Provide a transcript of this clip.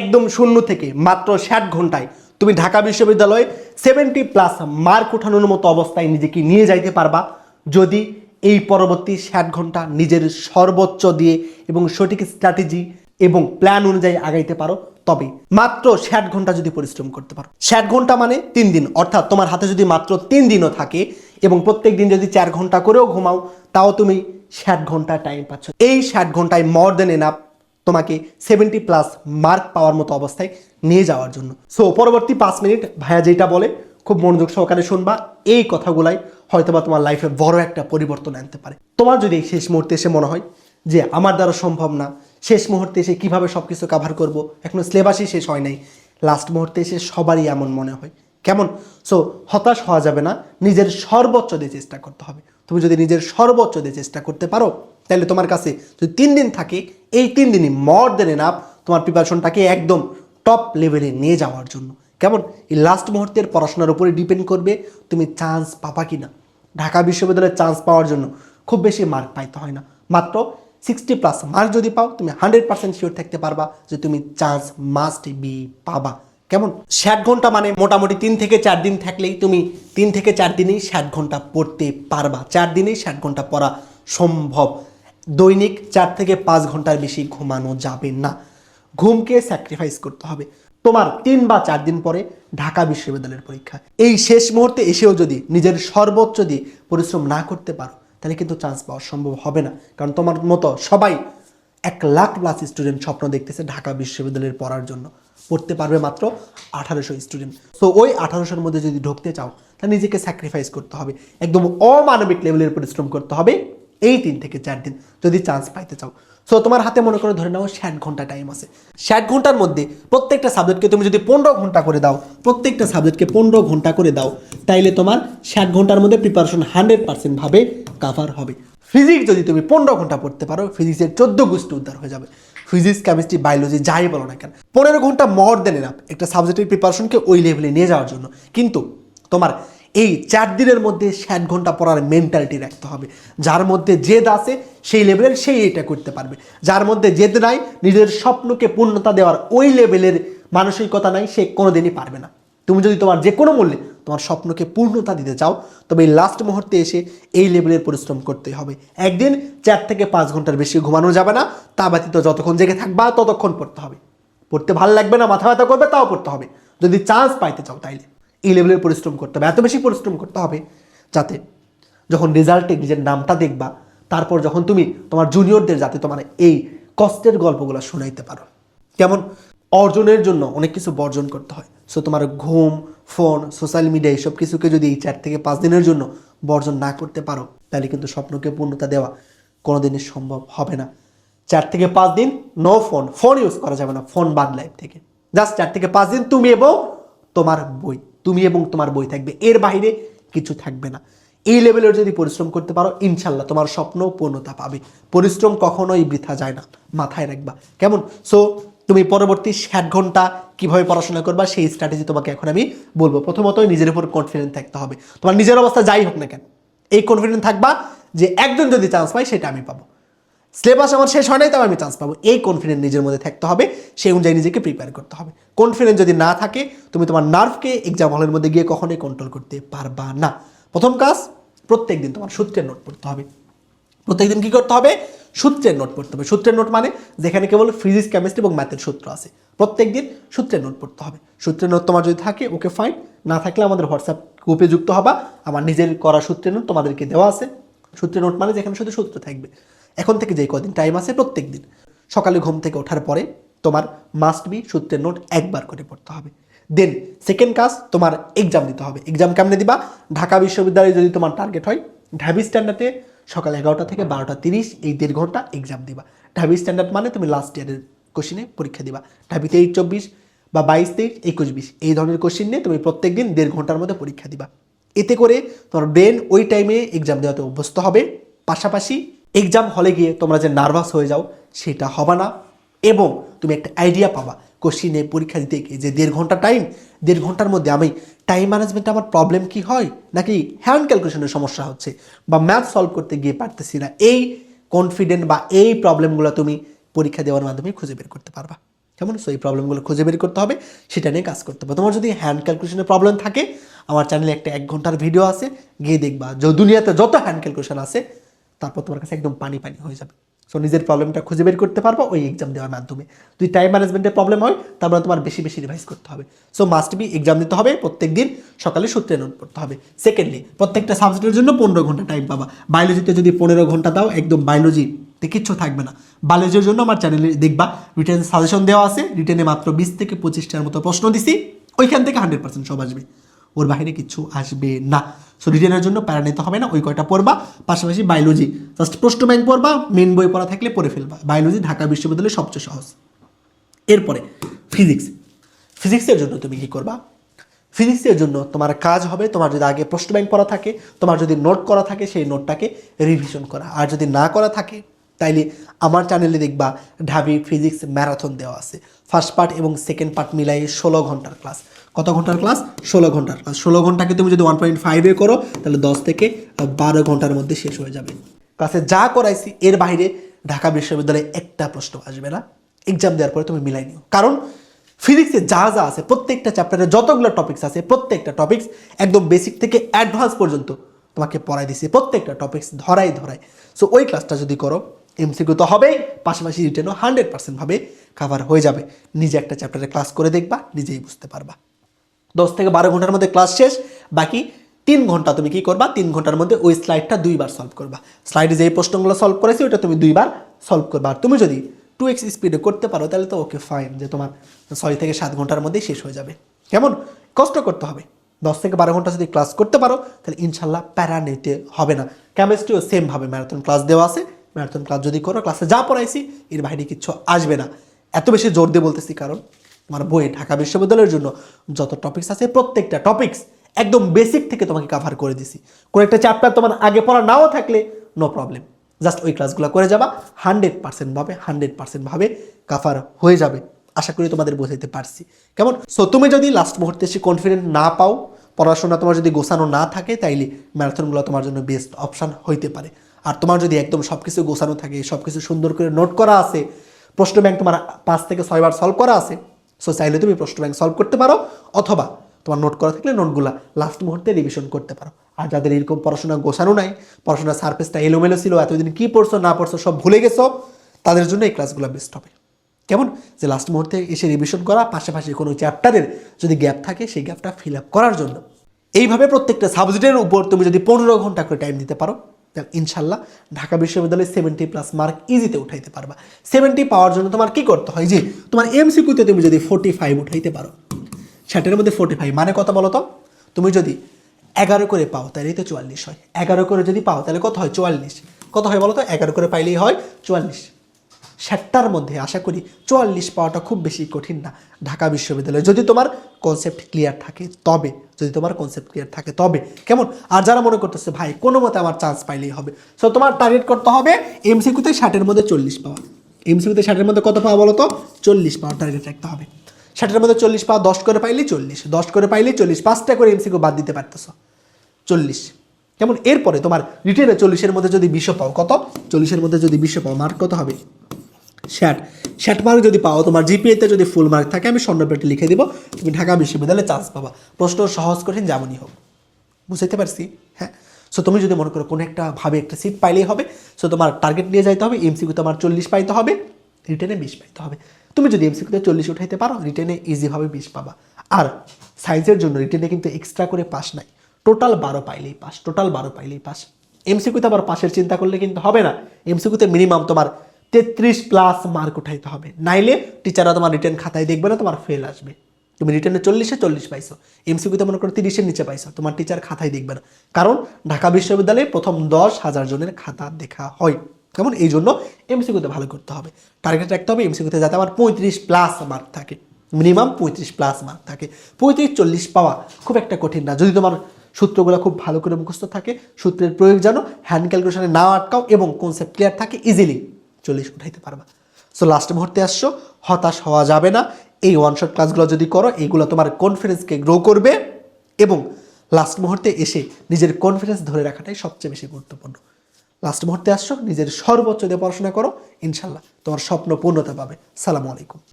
একদম শূন্য থেকে মাত্র ষাট ঘন্টায়। তুমি ঢাকা বিশ্ববিদ্যালয়ে সেভেন্টি প্লাস মার্ক উঠানোর মতো অবস্থায় নিজেকে নিয়ে যাইতে পারবা। যদি এই পরবর্তী ষাট ঘণ্টা নিজের সর্বোচ্চ দিয়ে এবং সঠিক স্ট্র্যাটেজি এবং প্ল্যান অনুযায়ী আগাইতে পারো, তবে মাত্র ষাট ঘণ্টা যদি পরিশ্রম করতে পারো। ষাট ঘণ্টা মানে তিন দিন, অর্থাৎ তোমার হাতে যদি মাত্র তিন দিনও থাকে এবং প্রত্যেক দিন যদি চার ঘণ্টা করেও ঘুমাও, তাও তুমি ষাট ঘণ্টা টাইম পাচ্ছ। এই ষাট ঘন্টায় মর দেন এনাফ তোমাকে সেভেন্টি প্লাস মার্ক পাওয়ার মতো অবস্থায় নিয়ে যাওয়ার জন্য। সো পরবর্তী পাঁচ মিনিট ভাইয়া যেটা বলে, খুব মনোযোগ সহকারে শুনবা, এই কথাগুলাই হয়তোবা তোমার লাইফে বড় একটা পরিবর্তন আনতে পারে। তোমার যদি শেষ মুহূর্তে এসে মনে হয় যে আমার দ্বারা সম্ভব না, শেষ মুহূর্তে এসে কীভাবে সব কিছু কাভার করব, এখনও সিলেবাসই শেষ হয় নাই লাস্ট মুহূর্তে এসে সবারই এমন মনে হয়। কেমন? সো হতাশ হওয়া যাবে না, নিজের সর্বোচ্চ দিয়ে চেষ্টা করতে হবে। তুমি যদি নিজের সর্বোচ্চ দিয়ে চেষ্টা করতে পারো, তাহলে তোমার কাছে যদি তিন দিন থাকে, এই তিন দিনই মর দেন এনাফ তোমার প্রিপারেশনটাকে একদম টপ লেভেলে নিয়ে যাওয়ার জন্য। কেমন? এই লাস্ট মুহূর্তের পড়াশোনার উপরে ডিপেন্ড করবে তুমি চান্স পাবা কি না ঢাকা বিশ্ববিদ্যালয়ে চান্স পাওয়ার জন্য খুব বেশি মার্ক পাইতে হয় না। মাত্র সিক্সটি প্লাস মার্ক যদি পাও, তুমি হান্ড্রেড পার্সেন্ট শিওর থাকতে পারবা যে তুমি চান্স মাস্ট বি পাবা। কেমন? ষাট ঘণ্টা মানে মোটামুটি তিন থেকে চার দিন থাকলেই তুমি তিন থেকে চার দিনেই ষাট ঘণ্টা পড়তে পারবা। চার দিনেই ষাট ঘণ্টা পড়া সম্ভব। দৈনিক চার থেকে পাঁচ ঘণ্টার বেশি ঘুমানো যাবে না। ঘুমকে স্যাক্রিফাইস করতে হবে। তোমার তিন বা চার দিন পরে ঢাকা বিশ্ববিদ্যালয়ের পরীক্ষা। এই শেষ মুহূর্তে এসেও যদি নিজের সর্বোচ্চ দিয়ে পরিশ্রম না করতে পারো, তাহলে কিন্তু চান্স পাওয়া সম্ভব হবে না। কারণ তোমার মতো সবাই এক লাখ প্লাস স্টুডেন্ট স্বপ্ন দেখতেছে ঢাকা বিশ্ববিদ্যালয়ের পড়ার জন্য। পড়তে পারবে মাত্র আঠারোশো স্টুডেন্ট সো ওই আঠারোশোর মধ্যে যদি ঢুকতে চাও, তাহলে নিজেকে স্যাক্রিফাইস করতে হবে। একদম অমানবিক লেভেলের পরিশ্রম করতে হবে এই তিন থেকে চার দিন, যদি চান্স পাইতে চাও। সো তোমার হাতে মনে করে, ধরে নাও, ষাট ঘণ্টা টাইম আছে। ষাট ঘণ্টার মধ্যে প্রত্যেকটা সাবজেক্টকে তুমি যদি পনেরো ঘণ্টা করে দাও, প্রত্যেকটা সাবজেক্টকে পনেরো ঘণ্টা করে দাও, তাইলে তোমার ষাট ঘণ্টার মধ্যে প্রিপারেশন হান্ড্রেড পার্সেন্ট ভাবে কাভার হবে। ফিজিক্স যদি তুমি পনেরো ঘণ্টা পড়তে পারো ফিজিক্সের চোদ্দ গোষ্ঠী উদ্ধার হয়ে যাবে। ফিজিক্স, কেমিস্ট্রি, বায়োলজি যাই বলো না কেন, পনেরো ঘণ্টা মর দেন এনাফ একটা সাবজেক্টের প্রিপারেশনকে ওই লেভেলে নিয়ে যাওয়ার জন্য। কিন্তু তোমার এই চার দিনের মধ্যে ষাট ঘণ্টা পড়ার মেন্টালিটি রাখতে হবে। যার মধ্যে জেদ আছে, সেই লেভেলের সেই এটা করতে পারবে। যার মধ্যে জেদ নাই, নিজের স্বপ্নকে পূর্ণতা দেওয়ার ওই লেভেলের মানসিকতা নাই, সে কোনোদিনই পারবে না। তুমি যদি তোমার যে কোনো মূল্যে তোমার স্বপ্নকে পূর্ণতা দিতে চাও, তবে এই লাস্ট মুহূর্তে এসে এই লেভেলের পরিশ্রম করতে হবে। একদিন চার থেকে পাঁচ ঘণ্টার বেশি ঘুমানো যাবে না, তা ব্যতীত যতক্ষণ জেগে থাকবা ততক্ষণ পড়তে হবে। পড়তে ভালো লাগবে না, মাথা ব্যথা করবে, তাও পড়তে হবে। যদি চান্স পাইতে চাও তাইলে। এই লেভেলের পরিশ্রম করতে হবে। এত বেশি পরিশ্রম করতে হবে যাতে যখন রেজাল্টে নিজের নামটা দেখবা, তারপর যখন তুমি তোমার জুনিয়রদের যাতে তোমার এই কষ্টের গল্পগুলো শোনাইতে পারো। কেমন? অর্জনের জন্য অনেক কিছু বর্জন করতে হয়। সো তোমার ঘুম ফোন সোশ্যাল মিডিয়া এইসব কিছুকে যদি এই চার থেকে পাঁচ দিনের জন্য বর্জন না করতে পারো, তাহলে কিন্তু স্বপ্নকে পূর্ণতা দেওয়া কোনোদিনই সম্ভব হবে না। চার থেকে পাঁচ দিন নো ফোন ফোন ইউজ করা যাবে না ফোন বাদ লাইফ থেকে। জাস্ট চার থেকে পাঁচ দিন তুমি এবং তোমার বই, তুমি এবং তোমার বই থাকবে। এর বাইরে কিছু থাকবে না। এই লেভেলের যদি পরিশ্রম করতে পারো, ইনশাল্লাহ তোমার স্বপ্ন পূর্ণতা পাবে। পরিশ্রম কখনোই বৃথা যায় না, মাথায় রাখবা। কেমন? সো তুমি পরবর্তী ষাট ঘণ্টা কীভাবে পড়াশোনা করবা, সেই স্ট্র্যাটেজি তোমাকে এখন আমি বলব। প্রথমতই নিজের উপর কনফিডেন্ট থাকতে হবে। তোমার নিজের অবস্থা যাই হোক না কেন, এই কনফিডেন্ট থাকবা যে একজন যদি চান্স পাই সেটা আমি পাবো। সিলেবাস আমার শেষ হয় নাই তবে আমি চান্স পাবো। এই কনফিডেন্ট নিজের মধ্যে থাকতে হবে, সেই অনুযায়ী নিজেকে প্রিপেয়ার করতে হবে। কনফিডেন্ট যদি না থাকে, তুমি তোমার নার্ভকে এক্সাম হলের মধ্যে গিয়ে কখনোই কন্ট্রোল করতে পারবা না। প্রথম কাজ প্রত্যেক দিন তোমার সূত্রের নোট পড়তে হবে। প্রত্যেকদিন কি করতে হবে? সূত্রের নোট পড়তে হবে। সূত্রের নোট মানে যেখানে কেবল ফিজিক্স কেমিস্ট্রি এবং ম্যাথের সূত্র আছে। প্রত্যেক দিন সূত্রের নোট পড়তে হবে। সূত্রের নোট তোমার যদি থাকে ওকে ফাইন না থাকলে আমাদের হোয়াটসঅ্যাপ গ্রুপে যুক্ত হবা। আমার নিজের করা সূত্রের নোট তোমাদেরকে দেওয়া আছে। সূত্রের নোট মানে যেখানে শুধু সূত্র থাকবে। এখন থেকে যে কদিন টাইম আছে প্রত্যেক দিন সকালে ঘুম থেকে ওঠার পরে তোমার মাস্ট বি সূত্রের নোট একবার করে পড়তে হবে। দেন সেকেন্ড কাজ তোমার এক্সাম দিতে হবে। এক্সাম কেমনে দিবা? ঢাকা বিশ্ববিদ্যালয়ে যদি তোমার টার্গেট হয়, ঢাবি স্ট্যান্ডার্ডে সকাল এগারোটা থেকে বারোটা তিরিশ এই দেড় ঘণ্টা এক্সাম দিবা। ঢাবি স্ট্যান্ডার্ড মানে তুমি লাস্ট ইয়ারের কোশ্চিনে পরীক্ষা দিবা। ঢাবি তেইশ চব্বিশ বা বাইশ তেইশ একুশ বিশ এই ধরনের কোশ্চিন নিয়ে তুমি প্রত্যেক দিন দেড় ঘণ্টার মধ্যে পরীক্ষা দিবা। এতে করে তোমার ব্রেন ওই টাইমে এক্সাম দেওয়াতে অভ্যস্ত হবে। পাশাপাশি এক্সাম হলে গিয়ে তোমরা যে নার্ভাস হয়ে যাও, সেটা হবে না। এবং তুমি একটা আইডিয়া পাবা কোশ্চিনে পরীক্ষা দিতে গিয়ে যে দেড় ঘণ্টা টাইম দেড় ঘণ্টার মধ্যে আমি টাইম ম্যানেজমেন্টে আমার প্রবলেম কি হয়? নাকি হ্যান্ড ক্যালকুলেশনের সমস্যা হচ্ছে? বা ম্যাথ সলভ করতে গিয়ে পারতেছি না। এই কনফিডেন্ট বা এই প্রবলেমগুলো তুমি পরীক্ষা দেওয়ার মাধ্যমে খুঁজে বের করতে পারবা। কেমন? সো এই প্রবলেমগুলো খুঁজে বের করতে হবে। সেটা নিয়ে কাজ করতে হবে। তোমার যদি হ্যান্ড ক্যালকুলেশনের প্রবলেম থাকে, আমার চ্যানেলে একটা এক ঘণ্টার ভিডিও আছে। গিয়ে দেখবা। দুনিয়াতে যত হ্যান্ড ক্যালকুলেশন আছে, তারপর তোমার কাছে একদম পানি পানি হয়ে যাবে। সো নিজের প্রবলেমটা খুঁজে বের করতে পারব ওই এক্সাম দেওয়ার মাধ্যমে। যদি টাইম ম্যানেজমেন্টের প্রবলেম হয়, তারপরে তোমার বেশি বেশি রিভাইজ করতে হবে। সো মাস্ট বি এক্সাম দিতে হবে, প্রত্যেক দিন সকালে সূত্রে নোট করতে হবে। সেকেন্ডলি প্রত্যেকটা সাবজেক্টের জন্য পনেরো ঘণ্টা টাইম পাবা। বায়োলজিতে যদি পনেরো ঘণ্টা দাও, একদম বায়োলজিতে কিচ্ছু থাকবে না। বায়োলজির জন্য আমার চ্যানেলে দেখবা রিটেন সাজেশন দেওয়া আছে। রিটেনে মাত্র বিশ থেকে পঁচিশটার মতো প্রশ্ন দিছি। ওইখান থেকে হান্ড্রেড পার্সেন্ট সব আসবে। ওর বাইরে কিছু আসবে না। সো রিটেনের জন্য প্যারা নিতে হবে না, ওই কয়টা পড়বা, পাশাপাশি বায়োলজি জাস্ট প্রশ্ন ব্যাংক পড়বা মেন বই পড়া থাকলে পড়ে ফেলবা। বায়োলজি ঢাকা বিশ্ববিদ্যালয়ের সবচেয়ে সহজ। এরপরে ফিজিক্স ফিজিক্সের জন্য তুমি কি করবা? ফিজিক্সের জন্য তোমার কাজ হবে, তোমার যদি আগে প্রশ্ন ব্যাংক পড়া থাকে, তোমার যদি নোট করা থাকে, সেই নোটটাকে রিভিশন করা। আর যদি না করা থাকে, তাইলে আমার চ্যানেলে দেখবা ঢাবি ফিজিক্স ম্যারাথন দেওয়া আছে। ফার্স্ট পার্ট এবং সেকেন্ড পার্ট মিলাই ষোলো ঘণ্টার ক্লাস কত ঘণ্টার ক্লাস ষোলো ঘণ্টার ক্লাস ষোলো ঘন্টাকে তুমি যদি ওয়ান পয়েন্ট ফাইভে করো, তাহলে দশ থেকে বারো ঘণ্টার মধ্যে শেষ হয়ে যাবে। ক্লাসে যা করাইছি, এর বাইরে ঢাকা বিশ্ববিদ্যালয়ে একটা প্রশ্ন আসবে না। এক্সাম দেওয়ার পরে তুমি মিলাই নিও। কারণ ফিজিক্সে যা যা আছে, প্রত্যেকটা চ্যাপ্টারে যতগুলো টপিক্স আছে, প্রত্যেকটা টপিক্স একদম বেসিক থেকে অ্যাডভান্স পর্যন্ত তোমাকে পড়াই দিছি। প্রত্যেকটা টপিক্স ধরাই ধরাই। সো ওই ক্লাসটা যদি করো এমসিকিউ তো হবেই, পাশাপাশি রিটেনও হান্ড্রেড পার্সেন্ট ভাবে কাভার হয়ে যাবে। নিজে একটা চ্যাপ্টারে ক্লাস করে দেখবা, নিজেই বুঝতে পারবা। দশ থেকে বারো ঘণ্টার মধ্যে ক্লাস শেষ, বাকি তিন ঘণ্টা তুমি কি করবা? তিন ঘণ্টার মধ্যে ওই স্লাইডটা দুইবার সলভ করবা। স্লাইডে যেই প্রশ্নগুলো সলভ করেছি ওটা তুমি দুইবার সলভ করবা। আর তুমি যদি টু এক্স স্পিডে করতে পারো, তাহলে তো ওকে ফাইন যে তোমার ছয় থেকে সাত ঘণ্টার মধ্যেই শেষ হয়ে যাবে। কেমন? কষ্ট করতে হবে। দশ থেকে বারো ঘণ্টা যদি ক্লাস করতে পারো, তাহলে ইনশাল্লাহ প্যারা নিতে হবে না। কেমিস্ট্রিও সেমভাবে ম্যারাথন ক্লাস দেওয়া আছে। ম্যারাথন ক্লাস যদি করো ক্লাসে যা পড়াইছি, এর বাইরে কিচ্ছু আসবে না। এত বেশি জোর দিয়ে বলতেছি কারণ আমার বই ঢাকা বিশ্ববিদ্যালয়ের জন্য যত টপিক্স আছে, প্রত্যেকটা টপিক্স একদম বেসিক থেকে তোমাকে কাভার করে দিছি। কোনো একটা চ্যাপ্টার তোমার আগে পড়া নাও থাকলে নো প্রবলেম জাস্ট ওই ক্লাসগুলো করে যাবা হান্ড্রেড পার্সেন্ট ভাবে হান্ড্রেড পার্সেন্ট ভাবে কাভার হয়ে যাবে। আশা করি তোমাদের বোঝাইতে পারছি। কেমন? সো তুমি যদি লাস্ট মুহূর্তে এসে কনফিডেন্ট না পাও, পড়াশোনা তোমার যদি গোছানো না থাকে, তাইলে ম্যারাথনগুলো তোমার জন্য বেস্ট অপশান হইতে পারে। আর তোমার যদি একদম সব কিছু গোছানো থাকে সব কিছু সুন্দর করে নোট করা আছে প্রশ্ন ব্যাংক তোমার পাঁচ থেকে ছয়বার সলভ করা আছে সো চাইলে তুমি প্রশ্ন ব্যাংক সলভ করতে পারো, অথবা তোমার নোট করা থাকলে নোটগুলা লাস্ট মুহূর্তে রিভিশন করতে পারো। আর যাদের এরকম পড়াশোনা গোছানো নাই পড়াশোনার সার্ফেসটা এলোমেলো ছিল, এতদিন কী পড়ছো, না পড়ছো, সব ভুলে গেছো, তাদের জন্য এই ক্লাসগুলো বেস্ট হবে। কেমন? যে লাস্ট মুহূর্তে এসে রিভিশন করা, পাশাপাশি কোনো চ্যাপ্টারের যদি গ্যাপ থাকে, সেই গ্যাপটা ফিল আপ করার জন্য। এইভাবে প্রত্যেকটা সাবজেক্টের উপর তুমি যদি পনেরো ঘণ্টা করে টাইম দিতে পারো ইনশাল্লাহ ঢাকা বিশ্ববিদ্যালয়ে সেভেন্টি প্লাস মার্ক ইজিতে উঠাইতে পারবা। সেভেন্টি পাওয়ার জন্য তোমার কি করতে হয় যে, তোমার এমসিকিউতে তুমি যদি ফোর্টি ফাইভ উঠাইতে পারো। ষাটের মধ্যে ফোর্টি ফাইভ মানে কথা বলো তো? তুমি যদি এগারো করে পাও তাহলে তো চুয়াল্লিশ হয়। এগারো করে যদি পাও, তাহলে কত হয়? চুয়াল্লিশ। কত হয় বলো তো? এগারো করে পাইলেই হয় চুয়াল্লিশ। ষাটটার মধ্যে, আশা করি চুয়াল্লিশ পাওয়াটা খুব বেশি কঠিন না ঢাকা বিশ্ববিদ্যালয়ে। যদি তোমার কনসেপ্ট ক্লিয়ার থাকে, তবে, যদি তোমার কনসেপ্ট ক্লিয়ার থাকে, তবে, কেমন? আর যারা মনে করতেছে, ভাই, কোনো মতে আমার চান্স পাইলেই হবে। সো তোমার টার্গেট করতে হবে এমসিকিউতে ষাটের মধ্যে চল্লিশ পাওয়া। এমসিকিউতে ষাটের মধ্যে কত পাওয়া বলো তো? চল্লিশ পাওয়ার টার্গেট রাখতে হবে। ষাটের মধ্যে চল্লিশ পাওয়া, দশ করে পাইলে চল্লিশ, দশ করে পাইলে চল্লিশ, পাঁচটা করে এমসিকিউ বাদ দিতে পারতেছো। চল্লিশ, কেমন? এরপরে তোমার রিটেনে চল্লিশের মধ্যে যদি বিশ পাও, কত? চল্লিশের মধ্যে যদি বিশ পাও মার্ক কত হবে? ষাট। ষাট মার্ক যদি পাও, তোমার জিপিএতে যদি ফুল মার্ক থাকে, আমি স্বর্ণপেটে লিখে দিব, তুমি ঢাকা বিশ্ববিদ্যালয়ে চান্স পাবা। প্রশ্ন সহজ, কঠিন, যেমনই হোক। বুঝতে পারছি? হ্যাঁ? সো তুমি যদি মনে করো কোনো একটা, ভাবে একটা সিট পাইলেই হবে সো তোমার টার্গেট নিয়ে যাইতে হবে এমসিকিউ তোমার চল্লিশ পাইতে হবে রিটেনে বিশ পাইতে হবে। তুমি যদি এমসিকিউতে চল্লিশ উঠাইতে পারো রিটেনে ইজিভাবে বিশ পাবা। আর সায়েন্সের জন্য রিটেনে কিন্তু এক্সট্রা করে পাস নাই। টোটাল বারো পাইলেই পাস টোটাল বারো পাইলেই পাস এমসিকিউতে আবার পাশের চিন্তা করলে কিন্তু হবে না। এমসিকিউতে মিনিমাম তোমার তেত্রিশ প্লাস মার্ক উঠাইতে হবে। নাইলে টিচাররা তোমার রিটার্ন খাতায় দেখবে না, তোমার ফেল আসবে। তুমি রিটেনে চল্লিশে চল্লিশ পাইছো। এমসিকিউতে মনে করো তিরিশের নিচে পাইছো, তোমার টিচার খাতায় দেখবে না। কারণ ঢাকা বিশ্ববিদ্যালয়ে প্রথম দশ হাজার জনের খাতা দেখা হয়। কেমন? এই জন্য এমসিকিউতে ভালো করতে হবে। টার্গেট রাখতে হবে এমসিকিউতে যাতে আমার পঁয়ত্রিশ প্লাস মার্ক থাকে। মিনিমাম পঁয়ত্রিশ প্লাস মার্ক থাকে। পঁয়ত্রিশ চল্লিশ পাওয়া খুব একটা কঠিন না। যদি তোমার সূত্রগুলো খুব ভালো করে মুখস্থ থাকে, সূত্রের প্রয়োগ জানো হ্যান্ড ক্যালকুলেশনে না আটকাও এবং কনসেপ্ট ক্লিয়ার থাকে ইজিলি চল্লিশ উঠাইতে পারবা। সো লাস্ট মুহূর্তে আসছো, হতাশ হওয়া যাবে না। এই ওয়ান শট ক্লাসগুলো যদি করো, এইগুলো তোমার কনফিডেন্সকে গ্রো করবে এবং লাস্ট মুহূর্তে এসে নিজের কনফিডেন্স ধরে রাখাটাই সবচেয়ে বেশি গুরুত্বপূর্ণ। লাস্ট মুহূর্তে আসছো, নিজের সর্বোচ্চ দিয়ে পড়াশোনা করো, ইনশাল্লাহ তোমার স্বপ্ন পূর্ণতা পাবে। সালামু আলাইকুম।